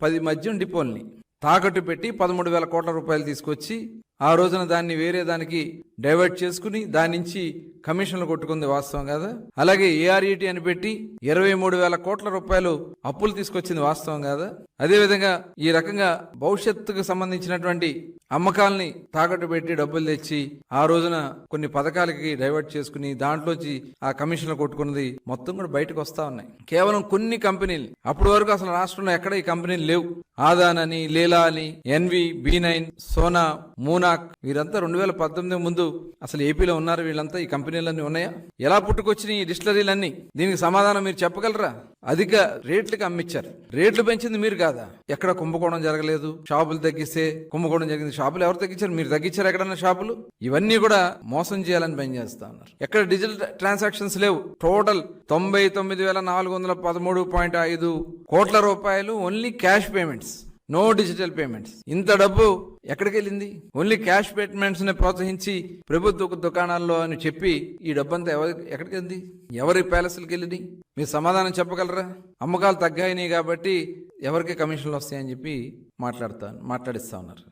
పది మద్యం డిపోల్ని తాకట్టు పెట్టి పదమూడు వేల కోట్ల రూపాయలు తీసుకొచ్చి ఆ రోజున దాన్ని వేరే దానికి డైవర్ట్ చేసుకుని దాని నుంచి కమిషన్లు కొట్టుకుంది వాస్తవం కదా? అలాగే ఏఆర్ఈటి అని పెట్టి ఇరవై మూడు వేల కోట్ల రూపాయలు అప్పులు తీసుకొచ్చింది వాస్తవం కదా? అదేవిధంగా ఈ రకంగా భవిష్యత్తుకు సంబంధించినటువంటి అమ్మకాల్ని తాకట్టు పెట్టి డబ్బులు తెచ్చి ఆ రోజున కొన్ని పథకాలకి డైవర్ట్ చేసుకుని దాంట్లోంచి ఆ కమిషన్లు కొట్టుకున్నది మొత్తం కూడా బయటకు వస్తా ఉన్నాయి. కేవలం కొన్ని కంపెనీలు. అప్పటి వరకు అసలు రాష్ట్రంలో ఎక్కడ ఈ కంపెనీలు లేవు. ఆదాన్ అని లీలా అని ఎన్వి బి నైన్ సోనా మూనాక్ వీరంతా రెండు వేల పంతొమ్మిది ముందు అసలు ఏపీలో ఉన్నారు. వీళ్ళంతా ఈ కంపెనీలన్నీ ఉన్నాయా? ఎలా పుట్టుకొచ్చినాయి ఈ డిస్టిలరీలన్నీ? దీనికి సమాధానం మీరు చెప్పగలరా? అధిక రేట్లకి అమ్మిచ్చారు. రేట్లు పెంచింది మీరు కాదా? ఎక్కడ కుంభకోణం జరగలేదు షాపులు తగ్గిస్తే కుంభకోణం జరిగింది. షాపులు ఎవరు తగ్గించారు? మీరు తగ్గించారు ఎక్కడన్నా షాపులు? ఇవన్నీ కూడా మోసం చేయాలని పనిచేస్తా ఉన్నారు. ఎక్కడ డిజిటల్ ట్రాన్సాక్షన్స్ లేవు. టోటల్ తొంభై తొమ్మిది వేల నాలుగు వందల పదమూడు పాయింట్ ఐదు కోట్ల రూపాయలు only cash payments. No digital payments ఇంత డబ్బు ఎక్కడికి వెళ్ళింది ఓన్లీ క్యాష్ పేమెంట్స్ని ప్రోత్సహించి ప్రభుత్వ దుకాణాల్లో అని చెప్పి ఈ డబ్బంతా ఎవరి ఎక్కడికి వెళ్ళింది ఎవరి ప్యాలెస్లకు వెళ్ళింది మీరు సమాధానం చెప్పగలరా? అమ్మకాలు తగ్గాయినాయి కాబట్టి ఎవరికి కమిషన్లు వస్తాయని చెప్పి మాట్లాడుతా మాట్లాడిస్తా ఉన్నారు.